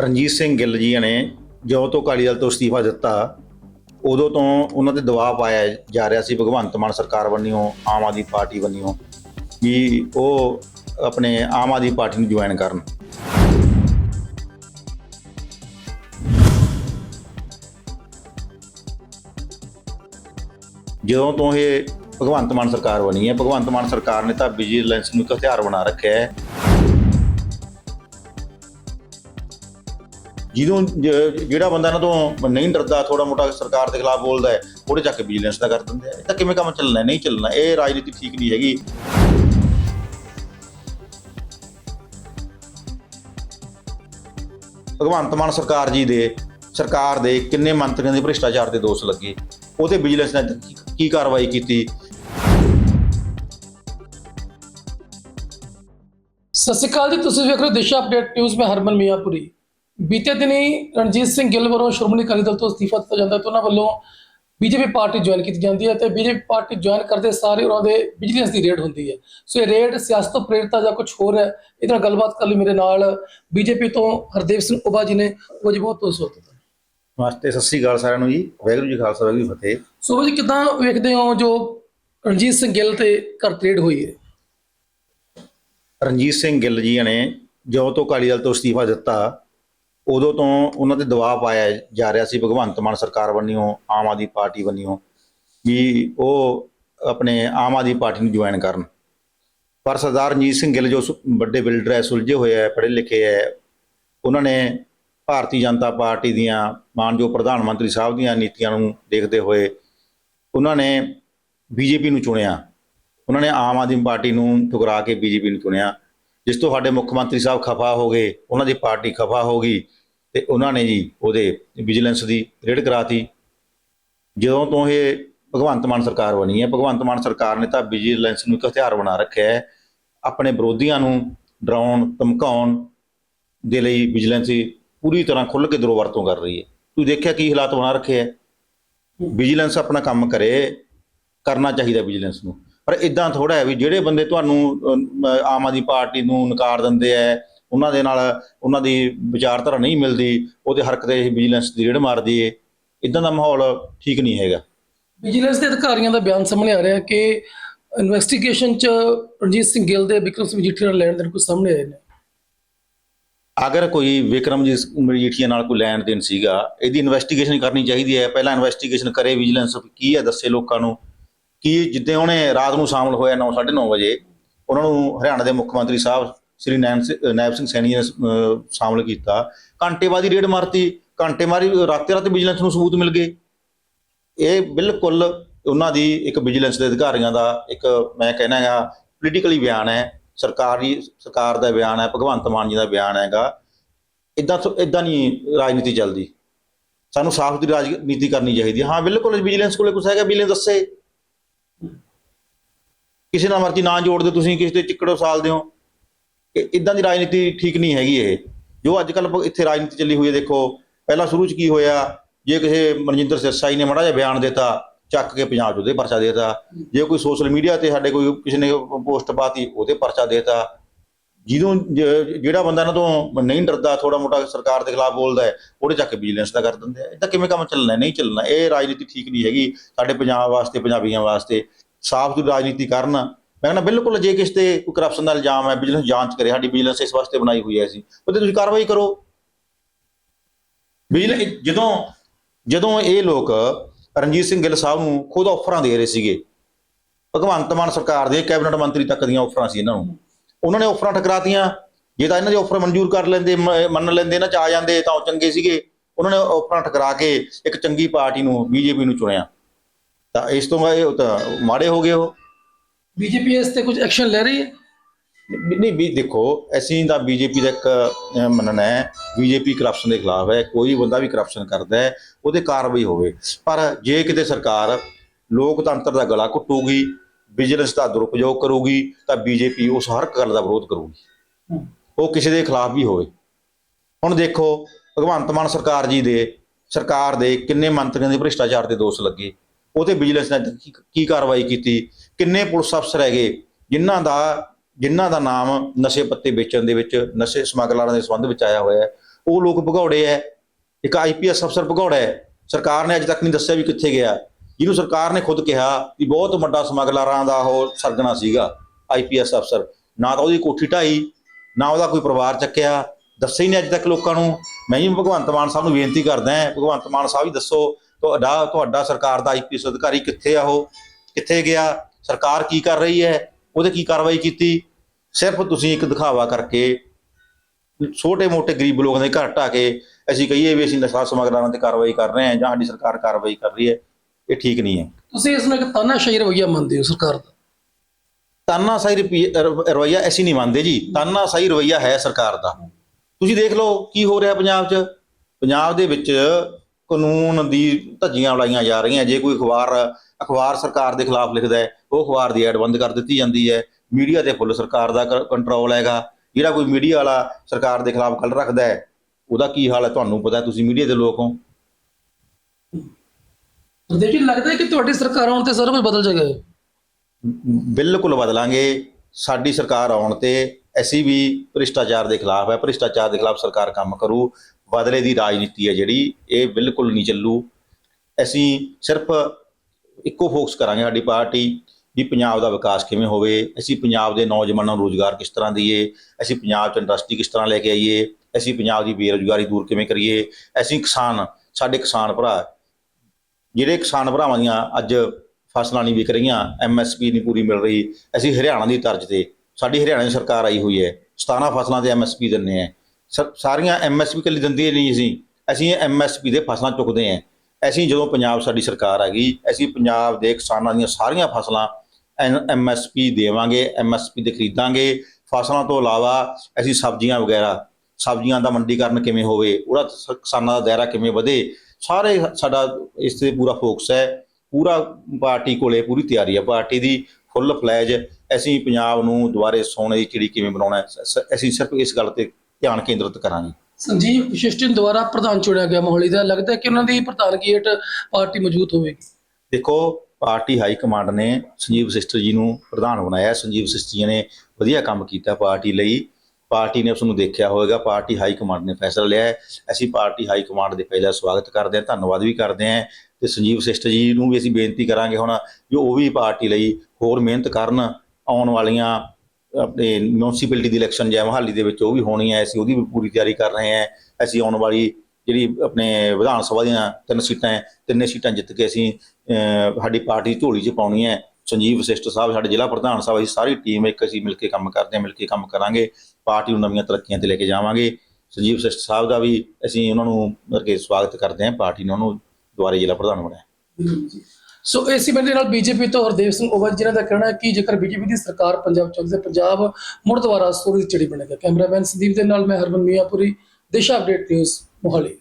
ਰਣਜੀਤ ਸਿੰਘ ਗਿੱਲ ਜੀ ਨੇ ਜਦੋਂ ਤੋਂ ਅਕਾਲੀ ਦਲ ਤੋਂ ਅਸਤੀਫਾ ਦਿੱਤਾ, ਉਦੋਂ ਤੋਂ ਉਹਨਾਂ ਤੇ ਦਬਾਅ ਪਾਇਆ ਜਾ ਰਿਹਾ ਸੀ ਭਗਵੰਤ ਮਾਨ ਸਰਕਾਰ ਵੱਲੋਂ, ਆਮ ਆਦਮੀ ਪਾਰਟੀ ਵੱਲੋਂ ਵੀ ਉਹ ਆਪਣੇ ਆਮ ਆਦਮੀ ਪਾਰਟੀ ਨੂੰ ਜੁਆਇਨ ਕਰਨ। ਜਦੋਂ ਤੋਂ ਇਹ ਭਗਵੰਤ ਮਾਨ ਸਰਕਾਰ ਬਣੀ ਹੈ, ਭਗਵੰਤ ਮਾਨ ਸਰਕਾਰ ਨੇ ਤਾਂ ਵਿਜੀਲੈਂਸ ਨੂੰ ਇੱਕ ਹਥਿਆਰ ਬਣਾ ਰੱਖਿਆ ਹੈ। ਜਿਹਨੂੰ ਜਿਹੜਾ ਬੰਦਾ ਇਹਨਾਂ ਤੋਂ ਨਹੀਂ ਡਰਦਾ ਥੋੜਾ ਮੋਟਾ ਸਰਕਾਰ ਦੇ ਖਿਲਾਫ ਬੋਲਦਾ ਹੈ, ਉਹਦੇ ਚੱਕ ਵਿਜੀਲੈਂਸ ਦਾ ਕਰ ਦਿੰਦੇ ਆ। ਇਹ ਤਾਂ ਕਿਵੇਂ ਕੰਮ ਚੱਲਣਾ ਨਹੀਂ ਚੱਲਣਾ, ਇਹ ਰਾਜਨੀਤੀ ਠੀਕ ਨਹੀਂ ਹੈਗੀ। ਭਗਵੰਤ ਮਾਨ ਸਰਕਾਰ ਜੀ ਦੇ, ਸਰਕਾਰ ਦੇ ਕਿੰਨੇ ਮੰਤਰੀਆਂ ਦੇ ਭ੍ਰਿਸ਼ਟਾਚਾਰ ਦੇ ਦੋਸ਼ ਲੱਗੇ। ਉਹਦੇ ਵਿਜੀਲੈਂਸ ਨੇ ਕੀ- ਕੀ ਕਾਰਵਾਈ ਕੀਤੀ? ਸਤਿ ਸ਼੍ਰੀ ਅਕਾਲ ਜੀ, ਤੁਸੀਂ ਵੇਖ ਰਹੇ ਹੋ ਦਿਸ਼ਾ ਅਪਡੇਟ ਨਿਊਜ਼, ਮੈਂ ਹਰਮਨ ਮੀਆਂਪੁਰੀ। ਬੀਤੇ ਦਿਨੀ ਰਣਜੀਤ ਸਿੰਘ ਗਿੱਲ ਵੱਲੋਂ ਸ਼੍ਰੋਮਣੀ ਅਕਾਲੀ ਦਲ ਤੋਂ ਅਸਤੀਫਾ ਦਿੱਤਾ ਜਾਂਦਾ ਹੈ ਤੇ ਉਹਨਾਂ ਵੱਲੋਂ ਬੀਜੇਪੀ ਪਾਰਟੀ ਜੁਆਇਨ ਕੀਤੀ ਜਾਂਦੀ ਹੈ ਤੇ ਬੀਜੇਪੀ ਪਾਰਟੀ ਜੁਆਇਨ ਕਰਦੇ ਸਾਰੇ ਉਹਨਾਂ ਦੇ ਵਿਜੀਲੈਂਸ ਦੀ ਰੇਡ ਹੁੰਦੀ ਹੈ। ਸੋ ਇਹ ਰੇਡ ਸਿਆਸਤ ਤੋਂ ਪ੍ਰੇਰਿਤ ਜਾਂ ਕੁਝ ਹੋਰ ਹੈ ਇਹਦੇ ਗੱਲਬਾਤ ਕਰ ਲਈ ਮੇਰੇ ਨਾਲ ਬੀਜੇਪੀ ਤੋਂ ਹਰਦੇਵ ਸਿੰਘ ਉਬਾ ਜੀ ਨੇ। ਉਹ ਜੀ ਬਹੁਤ ਸਵਾਗਤ ਹੈ ਨਮਸਤੇ ਸਤਿ ਸ੍ਰੀ ਅਕਾਲ ਸਾਰਿਆਂ ਨੂੰ ਜੀ। ਵਾਹਿਗੁਰੂ ਜੀ ਖਾਲਸਾ ਵਾਹਿਗੁਰੂ ਜੀ ਕੀ ਫਤਿਹ। ਸੋ ਜੀ ਕਿਦਾਂ ਵੇਖਦੇ ਹੋ ਜੋ ਰਣਜੀਤ ਸਿੰਘ ਗਿੱਲ ਤੇ ਕਰ ਰੇਡ ਹੋਈ ਹੈ? ਰਣਜੀਤ ਸਿੰਘ ਗਿੱਲ ਜੀ ਨੇ ਜਦੋਂ ਤੋਂ ਅਕਾਲੀ ਦਲ ਤੋਂ ਅਸਤੀਫਾ ਦਿੱਤਾ ਉਦੋਂ ਤੋਂ ਉਹਨਾਂ ਤੇ ਦਬਾਅ ਪਾਇਆ ਜਾ ਰਿਹਾ ਸੀ, ਭਗਵੰਤ ਮਾਨ ਸਰਕਾਰ ਵੱਲੋਂ ਆਮ ਆਦਮੀ ਪਾਰਟੀ ਵੱਲੋਂ ਵੀ ਉਹ ਆਪਣੇ ਆਮ ਆਦਮੀ ਪਾਰਟੀ ਨੂੰ ਜੁਆਇਨ ਕਰਨ। ਪਰ ਸਰਦਾਰ ਰਣਜੀਤ ਸਿੰਘ ਗਿੱਲ ਜੋ ਸੁ- ਵੱਡੇ ਬਿਲਡਰ ਹੈ, ਸੁਲਝੇ ਹੋਏ ਹੈ, ਪੜ੍ਹੇ ਲਿਖੇ ਹੈ, ਉਹਨਾਂ ਨੇ ਭਾਰਤੀ ਜਨਤਾ ਪਾਰਟੀ ਦੀਆਂ ਮਾਨਯੋਗ ਪ੍ਰਧਾਨ ਮੰਤਰੀ ਸਾਹਿਬ ਦੀਆਂ ਨੀਤੀਆਂ ਨੂੰ ਦੇਖਦੇ ਹੋਏ ਉਹਨਾਂ ਨੇ ਬੀਜੇਪੀ ਨੂੰ ਚੁਣਿਆ। ਉਹਨਾਂ ਨੇ ਆਮ ਆਦਮੀ ਪਾਰਟੀ ਨੂੰ ਠੁਕਰਾ ਕੇ ਬੀਜੇਪੀ ਨੂੰ ਚੁਣਿਆ। ਜਿਸ ਤੋਂ ਸਾਡੇ ਮੁੱਖ ਮੰਤਰੀ ਸਾਹਿਬ ਖਫਾ ਹੋ ਗਏ, ਉਹਨਾਂ ਦੀ ਪਾਰਟੀ ਖਫਾ ਹੋ ਗਈ ਤੇ ਉਹਨਾਂ ਨੇ ਜੀ ਉਹਦੇ ਵਿਜੀਲੈਂਸ ਦੀ ਰੇਡ ਕਰਾਤੀ। ਜਦੋਂ ਤੋਂ ਇਹ ਭਗਵੰਤ ਮਾਨ ਸਰਕਾਰ ਬਣੀ ਹੈ, ਭਗਵੰਤ ਮਾਨ ਸਰਕਾਰ ਨੇ ਤਾਂ ਵਿਜੀਲੈਂਸ ਨੂੰ ਇੱਕ ਹਥਿਆਰ ਬਣਾ ਰੱਖਿਆ ਹੈ। ਆਪਣੇ ਵਿਰੋਧੀਆਂ ਨੂੰ ਡਰਾਉਣ, ਧਮਕਾਉਣ ਦੇ ਲਈ ਵਿਜੀਲੈਂਸ ਪੂਰੀ ਤਰ੍ਹਾਂ ਖੁੱਲ੍ਹ ਕੇ ਦਰੋ ਵਰਤੋਂ ਕਰ ਰਹੀ ਹੈ। ਤੁਸੀਂ ਦੇਖਿਆ ਕੀ ਹਾਲਾਤ ਬਣਾ ਰੱਖੇ ਹੈ? ਵਿਜੀਲੈਂਸ ਆਪਣਾ ਕੰਮ ਕਰੇ, ਕਰਨਾ ਚਾਹੀਦਾ ਵਿਜੀਲੈਂਸ ਨੂੰ। ਪਰ ਇਦਾਂ ਥੋੜਾ ਹੈ ਵੀ ਜਿਹੜੇ ਬੰਦੇ ਤੁਹਾਨੂੰ ਆਮ ਆਦਮੀ ਪਾਰਟੀ ਨੂੰ ਨਕਾਰ ਦਿੰਦੇ ਆ ਉਹਨਾਂ ਦੇ ਨਾਲ ਉਹਨਾਂ ਦੀ ਵਿਚਾਰਧਾਰਾ ਨਹੀਂ ਮਿਲਦੀ ਉਹਦੇ ਹਰਕਤ ਇਹ ਵਿਜੀਲੈਂਸ ਦੀ ਰੇਡ ਮਾਰਦੀ ਏ ਇਦਾਂ ਦਾ ਮਾਹੌਲ ਠੀਕ ਨਹੀਂ ਹੈਗਾ। ਵਿਜੀਲੈਂਸ ਦੇ ਅਧਿਕਾਰੀਆਂ ਦਾ ਬਿਆਨ ਸਾਹਮਣੇ ਆ ਰਿਹਾ ਕਿ ਇਨਵੈਸਟੀਗੇਸ਼ਨ ਚ ਰਣਜੀਤ ਸਿੰਘ ਗਿੱਲ ਦੇ ਵਿਕਰਮ ਸਿੰਘ ਮਜੀਠੀਆ ਨਾਲ ਲੈਣ ਦੇਣ ਕੁਝ ਸਾਹਮਣੇ ਆਏ ਨੇ। ਅਗਰ ਕੋਈ ਵਿਕਰਮ ਜੀ ਮਜੀਠੀਆ ਨਾਲ ਕੋਈ ਲੈਣ ਦੇਣ ਸੀਗਾ ਇਹਦੀ ਇਨਵੈਸਟੀਗੇਸ਼ਨ ਕਰਨੀ ਚਾਹੀਦੀ ਹੈ। ਪਹਿਲਾਂ ਇਨਵੈਸਟੀਗੇਸ਼ਨ ਕਰੇ ਵਿਜੀਲੈਂਸ ਕੀ ਹੈ ਦੱਸੇ ਲੋਕਾਂ ਨੂੰ। ਕਿ ਜਿੱਦੇ ਉਹਨੇ ਰਾਤ ਨੂੰ ਸ਼ਾਮਲ ਹੋਇਆ 9:30 ਵਜੇ ਉਹਨਾਂ ਨੂੰ ਹਰਿਆਣਾ ਦੇ ਮੁੱਖ ਮੰਤਰੀ ਸਾਹਿਬ ਸ੍ਰੀ ਨੈਣ ਸਿ- ਨਾਇਬ ਸਿੰਘ ਸੈਣੀ ਨੇ ਅਹ, ਸ਼ਾਮਲ ਕੀਤਾ। ਘੰਟੇ ਬਾਅਦ ਹੀ ਰੇਡ ਮਾਰਤੀ। ਘੰਟੇ ਮਾਰੀ ਰਾਤੇ ਰਾਤੇ ਵਿਜੀਲੈਂਸ ਨੂੰ ਸਬੂਤ ਮਿਲ ਗਏ। ਇਹ ਬਿਲਕੁਲ ਉਹਨਾਂ ਦੀ ਇੱਕ ਵਿਜੀਲੈਂਸ ਦੇ ਅਧਿਕਾਰੀਆਂ ਦਾ ਇੱਕ ਮੈਂ ਕਹਿਣਾ ਹੈਗਾ ਪੋਲੀਟੀਕਲੀ ਬਿਆਨ ਹੈ। ਸਰਕਾਰੀ ਸਰਕਾਰ ਦਾ ਬਿਆਨ ਹੈ ਭਗਵੰਤ ਮਾਨ ਜੀ ਦਾ ਬਿਆਨ ਹੈਗਾ। ਇਦਾਂ ਇਦਾਂ ਨਹੀਂ ਰਾਜਨੀਤੀ ਚੱਲਦੀ। ਸਾਨੂੰ ਸਾਫ਼ ਦੀ ਰਾਜਨੀਤੀ ਕਰਨੀ ਚਾਹੀਦੀ ਹੈ। ਹਾਂ ਬਿਲਕੁਲ ਵਿਜੀਲੈਂਸ ਕੋਲੇ ਕੁਛ ਹੈਗਾ ਵਿਜੀਲੈਂਸ ਦੱਸੇ। ਕਿਸੇ ਨਾਲ ਮਰਜ਼ੀ ਨਾ ਜੋੜਦੇ ਦਿਓ ਤੁਸੀਂ ਕਿਸੇ ਤੇ ਚਿੱਕੜੋ ਹੋ ਦਿਓ। ਇਦਾਂ ਦੀ ਰਾਜਨੀਤੀ ਠੀਕ ਨਹੀਂ ਹੈਗੀ ਇਹ। ਜੋ ਅੱਜ ਕੱਲ ਇੱਥੇ ਰਾਜਨੀਤੀ ਚੱਲੀ ਹੋਈ ਹੈ, ਦੇਖੋ, ਪਹਿਲਾਂ ਸ਼ੁਰੂ ਚ ਕੀ ਹੋਇਆ, ਜੇ ਕਿਸੇ ਮਨਜਿੰਦਰ ਸਿਰਸਾਈ ਨੇ ਮਾੜਾ ਜਿਹਾ ਬਿਆਨ ਦਿੱਤਾ, ਚੱਕ ਕੇ ਪੰਜਾਬ 'ਚ ਉਹਦੇ ਪਰਚਾ ਦੇਤਾ। ਜੇ ਕੋਈ ਸੋਸ਼ਲ ਮੀਡੀਆ ਤੇ ਸਾਡੇ ਕੋਈ ਕਿਸੇ ਨੇ ਪੋਸਟ ਪਾਤੀ, ਉਹਦੇ ਪਰਚਾ ਦੇਤਾ। ਜਦੋਂ ਜ- ਜਿਹੜਾ ਬੰਦਾ ਇਹਨਾਂ ਤੋਂ ਨਹੀਂ ਡਰਦਾ ਥੋੜਾ ਮੋਟਾ ਸਰਕਾਰ ਦੇ ਖਿਲਾਫ ਬੋਲਦਾ ਹੈ, ਉਹਦੇ ਚੱਕ ਕੇ ਵਿਜੀਲੈਂਸ ਦਾ ਕਰ ਦਿੰਦੇ ਆ। ਇਹ ਤਾਂ ਕਿਵੇਂ ਕੰਮ ਚੱਲਣਾ ਨਹੀਂ ਚੱਲਣਾ। ਇਹ ਰਾਜਨੀਤੀ ਠੀਕ ਨਹੀਂ ਹੈਗੀ। ਸਾਡੇ ਪੰਜਾਬ ਵਾਸਤੇ, ਪੰਜਾਬੀਆਂ ਵਾਸਤੇ ਸਾਫ਼ ਦੀ ਰਾਜਨੀਤੀ ਕਰਨ। ਮੈਂ ਕਹਿੰਦਾ ਬਿਲਕੁਲ ਜੇ ਕਿਸੇ ਤੇ ਕੋਈ ਕਰਪਸ਼ਨ ਦਾ ਇਲਜ਼ਾਮ ਹੈ ਵਿਜੀਲੈਂਸ ਜਾਂਚ ਕਰੇ, ਸਾਡੀ ਵਿਜੀਲੈਂਸ ਇਸ ਵਾਸਤੇ ਬਣਾਈ ਹੋਈ ਹੈ ਸੀ ਉਹਦੇ ਤੁਸੀਂ ਕਾਰਵਾਈ ਕਰੋ। ਵਿਜੀਲੈਂਸ ਜਦੋਂ ਜਦੋਂ ਇਹ ਲੋਕ ਰਣਜੀਤ ਸਿੰਘ ਗਿੱਲ ਸਾਹਿਬ ਨੂੰ ਖੁਦ ਆਫਰਾਂ ਦੇ ਰਹੇ ਸੀਗੇ, ਭਗਵੰਤ ਮਾਨ ਸਰਕਾਰ ਦੇ ਕੈਬਨਿਟ ਮੰਤਰੀ ਤੱਕ ਦੀਆਂ ਆਫਰਾਂ ਸੀ ਇਹਨਾਂ ਨੂੰ, ਉਹਨਾਂ ਨੇ ਆਫਰਾਂ ਠਕਰਾਤੀਆਂ। ਜੇ ਤਾਂ ਇਹਨਾਂ ਦੇ ਆਫਰ ਮਨਜ਼ੂਰ ਕਰ ਲੈਂਦੇ ਮੰਨ ਲੈਂਦੇ, ਇਹਨਾਂ ਚ ਆ ਜਾਂਦੇ ਤਾਂ ਉਹ ਚੰਗੇ ਸੀਗੇ। ਉਹਨਾਂ ਨੇ ਆਫਰਾਂ ਠਕਰਾ ਕੇ ਇੱਕ ਚੰਗੀ ਪਾਰਟੀ ਨੂੰ, ਬੀਜੇਪੀ ਨੂੰ ਚੁਣਿਆ। ਤਾਂ ਇਸ ਤੋਂ ਬਾਅਦ ਇਹ ਤਾਂ ਮਾੜੇ ਹੋ ਗਏ ਉਹ। ਬੀਜੇਪੀ ਇਸ ਤੇ ਕੁਝ ਐਕਸ਼ਨ ਲੈ ਰਹੀ ਹੈ? ਨਹੀਂ ਵੀ ਦੇਖੋ ਅਸੀਂ ਤਾਂ ਬੀਜੇਪੀ ਦਾ ਇੱਕ ਮੰਨਣਾ ਹੈ ਬੀਜੇਪੀ ਕਰਪਸ਼ਨ ਦੇ ਖਿਲਾਫ ਹੈ ਕੋਈ ਬੰਦਾ ਵੀ ਕਰਪਸ਼ਨ ਕਰਦਾ ਹੈ ਉਹਦੇ ਕਾਰਵਾਈ ਹੋਵੇ। ਪਰ ਜੇ ਕਿਤੇ ਸਰਕਾਰ ਲੋਕਤੰਤਰ ਦਾ ਗਲਾ ਘੁੱਟੂਗੀ ਵਿਜੀਲੈਂਸ ਦਾ ਦੁਰਉਪਯੋਗ ਕਰੂਗੀ ਤਾਂ ਬੀਜੇਪੀ ਉਸ ਹਰ ਗੱਲ ਦਾ ਵਿਰੋਧ ਕਰੂਗੀ। ਉਹ ਕਿਸੇ ਦੇ ਖਿਲਾਫ ਵੀ ਹੋਵੇ। ਹੁਣ ਦੇਖੋ ਭਗਵੰਤ ਮਾਨ ਸਰਕਾਰ ਜੀ ਦੇ ਸਰਕਾਰ ਦੇ ਕਿੰਨੇ ਮੰਤਰੀਆਂ ਦੇ ਭ੍ਰਿਸ਼ਟਾਚਾਰ ਦੇ ਦੋਸ਼ ਲੱਗੇ। ਉਹਤੇ ਵਿਜੀਲੈਂਸ ਨੇ ਕੀ- ਕਾਰਵਾਈ ਕੀਤੀ, ਕਿੰਨੇ ਪੁਲਿਸ ਅਫਸਰ ਹੈਗੇ, ਜਿਨ੍ਹਾਂ ਦਾ ਜਿਨ੍ਹਾਂ ਦਾ ਨਾਮ ਨਸ਼ੇ ਪੱਤੇ ਵੇਚਣ ਦੇ ਵਿੱਚ, ਨਸ਼ੇ ਸਮਗਲਰਾਂ ਦੇ ਸੰਬੰਧ ਵਿੱਚ ਆਇਆ ਹੋਇਆ ਹੈ, ਉਹ ਲੋਕ ਭਗੌੜੇ ਹੈ, ਇੱਕ ਆਈਪੀਐਸ ਅਫਸਰ ਭਗੌੜਾ ਹੈ, ਸਰਕਾਰ ਨੇ ਅਜੇ ਤੱਕ ਨਹੀਂ ਦੱਸਿਆ ਵੀ ਕਿੱਥੇ ਗਿਆ, ਜਿਹਨੂੰ ਸਰਕਾਰ ਨੇ ਖੁਦ ਕਿਹਾ ਕਿ ਬਹੁਤ ਵੱਡਾ ਸਮਗਲਰਾਂ ਦਾ ਉਹ ਸਰਗਣਾ ਸੀਗਾ ਆਈਪੀਐਸ ਅਫਸਰ, ਨਾ ਤਾਂ ਉਹਦੀ ਕੋਠੀ ਢਾਈ, ਨਾ ਉਹਦਾ ਕੋਈ ਪਰਿਵਾਰ ਚੱਕਿਆ ਦੱਸਿਆ ਹੀ ਨਹੀਂ ਅਜੇ ਤੱਕ ਲੋਕਾਂ ਨੂੰ, ਮੈਂ ਵੀ ਭਗਵੰਤ ਮਾਨ ਸਾਹਿਬ ਨੂੰ ਬੇਨਤੀ ਕਰਦਾ ਹਾਂ, ਭਗਵੰਤ ਮਾਨ ਸਾਹਿਬ ਹੀ ਦੱਸੋ ਤੁਹਾਡਾ ਤੁਹਾਡਾ ਸਰਕਾਰ ਦਾ ਆਈਪੀਐਸ ਅਧਿਕਾਰੀ ਕਿੱਥੇ ਆ ਉਹ? ਕਿੱਥੇ ਗਿਆ? ਸਰਕਾਰ ਕੀ ਕਰ ਰਹੀ ਹੈ? ਉਹਦੇ ਕੀ ਕਾਰਵਾਈ ਕੀਤੀ? ਸਿਰਫ ਤੁਸੀਂ ਇੱਕ ਦਿਖਾਵਾ ਕਰਕੇ ਛੋਟੇ ਮੋਟੇ ਗਰੀਬ ਲੋਕਾਂ ਦੇ ਘਰ ਢਾਹ ਕੇ ਅਸੀਂ ਕਹੀਏ ਵੀ ਅਸੀਂ ਨਸ਼ਾ ਸਮਗਲਰਾਂ ਤੇ ਕਾਰਵਾਈ ਕਰ ਰਹੇ ਹਾਂ ਜਾਂ ਸਾਡੀ ਸਰਕਾਰ ਕਾਰਵਾਈ ਕਰ ਰਹੀ ਹੈ ਇਹ ਠੀਕ ਨਹੀਂ ਹੈ। ਤੁਸੀਂ ਇਸ ਨੂੰ ਇੱਕ ਤਾਨਾਸ਼ਾਹੀ ਰਵਈਆ ਮੰਨਦੇ ਹੋ ਸਰਕਾਰ ਦਾ? ਤਾਨਾਸ਼ਾਹੀ ਰਵੱਈਆ ਅਸੀਂ ਨਹੀਂ ਮੰਨਦੇ ਜੀ। ਤਾਨਾਸ਼ਾਹੀ ਰਵੱਈਆ ਹੈ ਸਰਕਾਰ ਦਾ। ਤੁਸੀਂ ਦੇਖ ਲਓ ਕੀ ਹੋ ਰਿਹਾ ਪੰਜਾਬ 'ਚ। ਪੰਜਾਬ ਦੇ ਵਿੱਚ ਕਾਨੂੰਨ ਦੀ ਧੱਜੀਆਂ ਉਡਾਈਆਂ ਜਾ ਰਹੀਆਂ। ਜੇ ਕੋਈ ਅਖਬਾਰ ਅਖਬਾਰ ਸਰਕਾਰ ਦੇ ਖਿਲਾਫ ਲਿਖਦਾ ਹੈ ਉਹ ਅਖਬਾਰ ਦੀ ਐਡ ਬੰਦ ਕਰ ਦਿੱਤੀ ਜਾਂਦੀ ਹੈ। ਮੀਡੀਆ ਤੇ ਫੁੱਲ ਸਰਕਾਰ ਦਾ ਕੰਟਰੋਲ ਹੈਗਾ। ਜਿਹੜਾ ਕੋਈ ਮੀਡੀਆ ਵਾਲਾ ਸਰਕਾਰ ਦੇ ਖਿਲਾਫ ਗੱਲ ਰੱਖਦਾ ਹੈ ਉਹਦਾ ਕੀ ਹਾਲ ਹੈ? ਤੁਹਾਨੂੰ ਪਤਾ ਤੁਸੀਂ ਮੀਡੀਆ ਦੇ ਲੋਕ ਹੋ। ਦੇਖੀ ਲੱਗਦਾ ਹੈ ਕਿ ਤੁਹਾਡੀ ਸਰਕਾਰ ਆਉਣ ਤੇ ਸਾਰਾ ਕੁਝ ਬਦਲ ਜਾਏਗਾ? ਬਿਲਕੁਲ ਬਦਲਾਂਗੇ। ਸਾਡੀ ਸਰਕਾਰ ਆਉਣ ਤੇ ਅਸੀਂ ਵੀ ਭ੍ਰਿਸ਼ਟਾਚਾਰ ਦੇ ਖਿਲਾਫ ਹੈ। ਭ੍ਰਿਸ਼ਟਾਚਾਰ ਦੇ ਖਿਲਾਫ ਸਰਕਾਰ ਕੰਮ ਕਰੂ। ਬਦਲੇ ਦੀ ਰਾਜਨੀਤੀ ਹੈ ਜਿਹੜੀ, ਇਹ ਬਿਲਕੁਲ ਨਹੀਂ ਚੱਲੂ। ਅਸੀਂ ਸਿਰਫ ਇੱਕੋ ਫੋਕਸ ਕਰਾਂਗੇ ਸਾਡੀ ਪਾਰਟੀ ਵੀ ਪੰਜਾਬ ਦਾ ਵਿਕਾਸ ਕਿਵੇਂ ਹੋਵੇ, ਅਸੀਂ ਪੰਜਾਬ ਦੇ ਨੌਜਵਾਨਾਂ ਨੂੰ ਰੋਜ਼ਗਾਰ ਕਿਸ ਤਰ੍ਹਾਂ ਦਈਏ, ਅਸੀਂ ਪੰਜਾਬ 'ਚ ਇੰਡਸਟਰੀ ਕਿਸ ਤਰ੍ਹਾਂ ਲੈ ਕੇ ਆਈਏ, ਅਸੀਂ ਪੰਜਾਬ ਦੀ ਬੇਰੁਜ਼ਗਾਰੀ ਦੂਰ ਕਿਵੇਂ ਕਰੀਏ, ਅਸੀਂ ਕਿਸਾਨ, ਸਾਡੇ ਕਿਸਾਨ ਭਰਾ, ਜਿਹੜੇ ਕਿਸਾਨ ਭਰਾਵਾਂ ਦੀਆਂ ਅੱਜ ਫਸਲਾਂ ਨਹੀਂ ਵਿਕ ਰਹੀਆਂ ਐਮਐਸਪੀ ਨਹੀਂ ਪੂਰੀ ਮਿਲ ਰਹੀ, ਅਸੀਂ ਹਰਿਆਣਾ ਦੀ ਤਰਜ਼ ਤੇ, ਸਾਡੀ ਹਰਿਆਣਾ ਦੀ ਸਰਕਾਰ ਆਈ ਹੋਈ ਹੈ 17 ਫਸਲਾਂ ਤੇ ਐਮਐਸਪੀ ਦਿੰਨੇ ਆ ਸ- ਸਾਰੀਆਂ ਐਮਐਸਪੀ ਕੱਲੀ ਦਿੰਦੀ ਨਹੀਂ ਅਸੀਂ ਅਸੀਂ ਐਮਐਸਪੀ ਦੇ ਫਸਲਾਂ ਚੁੱਕਦੇ ਆ ਅਸੀਂ ਜਦੋਂ ਪੰਜਾਬ ਸਾਡੀ ਸਰਕਾਰ ਆ ਗਈ, ਅਸੀਂ ਪੰਜਾਬ ਦੇ ਕਿਸਾਨਾਂ ਦੀਆਂ ਸਾਰੀਆਂ ਫਸਲਾਂ ਐਮਐਸਪੀ ਦੇਵਾਂਗੇ ਐਮਐਸਪੀ ਦੇ ਖਰੀਦਾਂਗੇ। ਫਸਲਾਂ ਤੋਂ ਇਲਾਵਾ ਅਸੀਂ ਸਬਜ਼ੀਆਂ ਵਗੈਰਾ, ਸਬਜ਼ੀਆਂ ਦਾ ਮੰਡੀਕਰਨ ਕਿਵੇਂ ਹੋਵੇ, ਉਹਦਾ ਕਿਸਾਨਾਂ ਦਾ ਦਾਇਰਾ ਕਿਵੇਂ ਵਧੇ, ਸਾਰੇ ਸਾਡਾ ਇਸ ਤੇ ਪੂਰਾ ਫੋਕਸ ਹੈ। ਪੂਰਾ ਪਾਰਟੀ ਕੋਲੇ ਪੂਰੀ ਤਿਆਰੀ ਹੈ। ਪਾਰਟੀ ਦੀ ਫੁੱਲ ਫਲੈਜ ਅਸੀਂ ਪੰਜਾਬ ਨੂੰ ਦੁਬਾਰੇ ਸੋਨੇ ਦੀ ਚਿੜੀ ਕਿਵੇਂ ਬਣਾਉਣਾ ਅਸੀਂ ਸਿਰਫ ਇਸ ਗੱਲ ਤੇ ਧਿਆਨ ਕੇਂਦਰਿਤ ਕਰਾਂਗੇ। ਸੰਜੀਵ ਵਿਸ਼ਿਸ਼ਟਨ ਦੁਆਰਾ ਪ੍ਰਧਾਨ ਚੁਣਿਆ ਗਿਆ ਮੋਹਾਲੀ ਦਾ। ਲੱਗਦਾ ਹੈ ਕਿ ਉਹਨਾਂ ਦੀ ਪ੍ਰਧਾਨਗੀ ਹੇਠ ਪਾਰਟੀ ਮੌਜੂਦ ਹੋਵੇਗੀ। ਦੇਖੋ ਪਾਰਟੀ ਹਾਈ ਕਮਾਂਡ ਨੇ ਸੰਜੀਵ ਸਿਸਟਰ ਜੀ ਨੂੰ ਪ੍ਰਧਾਨ ਬਣਾਇਆ। ਸੰਜੀਵ ਸਿਸਟਰ ਜੀ ਨੇ ਵਧੀਆ ਕੰਮ ਕੀਤਾ ਪਾਰਟੀ ਲਈ। ਪਾਰਟੀ ਨੇ ਉਸ ਨੂੰ ਦੇਖਿਆ ਹੋਵੇਗਾ। ਪਾਰਟੀ ਹਾਈ ਕਮਾਂਡ ਨੇ ਫੈਸਲਾ ਲਿਆ ਹੈ। ਅਸੀਂ ਪਾਰਟੀ ਹਾਈ ਕਮਾਂਡ ਦੇ ਫੈਸਲੇ ਦਾ ਸਵਾਗਤ ਕਰਦੇ ਹਾਂ ਧੰਨਵਾਦ ਵੀ ਕਰਦੇ ਹਾਂ। ਤੇ ਸੰਜੀਵ ਸਿਸਟਰ ਜੀ ਨੂੰ ਵੀ ਅਸੀਂ ਬੇਨਤੀ ਕਰਾਂਗੇ ਹੁਣ ਜੋ ਉਹ ਵੀ ਪਾਰਟੀ ਲਈ ਹੋਰ ਮਿਹਨਤ ਕਰਨ ਆਉਣ ਵਾਲੀਆਂ ਆਪਣੇ ਮਿਊਨਿਸਪੈਲਿਟੀ ਦੀ ਇਲੈਕਸ਼ਨ ਜੈ ਮਹਾਲੀ ਦੇ ਵਿੱਚ ਉਹ ਵੀ ਹੋਣੀ ਹੈ, ਅਸੀਂ ਉਹਦੀ ਵੀ ਪੂਰੀ ਤਿਆਰੀ ਕਰ ਰਹੇ ਹਾਂ। ਅਸੀਂ ਆਉਣ ਵਾਲੀ ਜਿਹੜੀ ਆਪਣੇ ਵਿਧਾਨ ਸਭਾ ਦੀਆਂ ਤਿੰਨ ਸੀਟਾਂ ਹੈ, ਤਿੰਨੇ ਸੀਟਾਂ ਜਿੱਤ ਕੇ ਅਸੀਂ ਸਾਡੀ ਪਾਰਟੀ ਝੋਲੀ 'ਚ ਪਾਉਣੀ ਹੈ। ਸੰਜੀਵ ਵਸਿਸ਼ਟ ਸਾਹਿਬ, ਸਾਡੇ ਜ਼ਿਲ੍ਹਾ ਪ੍ਰਧਾਨ ਸਾਹਿਬ, ਅਸੀਂ ਸਾਰੀ ਟੀਮ ਇੱਕ ਅਸੀਂ ਮਿਲ ਕੇ ਕੰਮ ਕਰਦੇ ਹਾਂ, ਮਿਲ ਕੇ ਕੰਮ ਕਰਾਂਗੇ। ਪਾਰਟੀ ਨੂੰ ਨਵੀਆਂ ਤਰੱਕੀਆਂ ਤੇ ਲੈ ਕੇ ਜਾਵਾਂਗੇ। ਸੰਜੀਵ ਵਸਿਸ਼ਟ ਸਾਹਿਬ ਦਾ ਵੀ ਅਸੀਂ ਉਹਨਾਂ ਨੂੰ ਮਿਲ ਸਵਾਗਤ ਕਰਦੇ ਹਾਂ, ਪਾਰਟੀ ਨੇ ਉਹਨੂੰ ਦੁਆਰੇ ਜ਼ਿਲ੍ਹਾ ਪ੍ਰਧਾਨ ਬਣਾਇਆ। ਸੋ ਇਸੇ ਬੰਦੇ ਨਾਲ ਬੀਜੇਪੀ ਤੋਂ ਹਰਦੇਵ ਸਿੰਘ ਓਵਲ ਜਿਨ੍ਹਾਂ ਦਾ ਕਹਿਣਾ ਹੈ ਕਿ ਜੇਕਰ ਬੀਜੇਪੀ ਦੀ ਸਰਕਾਰ ਪੰਜਾਬ ਚ ਆਉਂਦੀ ਪੰਜਾਬ ਮੁੜ ਦੁਬਾਰਾ ਸੂਰਜ ਚੜੀ ਬਣੇਗਾ। ਕੈਮਰਾਮੈਨ ਸੰਦੀਪ ਦੇ ਨਾਲ ਮੈਂ ਹਰਮਨ ਮੀਆਂਪੁਰੀ, ਦਿਸ਼ਾ ਅਪਡੇਟ ਨਿਊਜ਼ ਮੋਹਾਲੀ।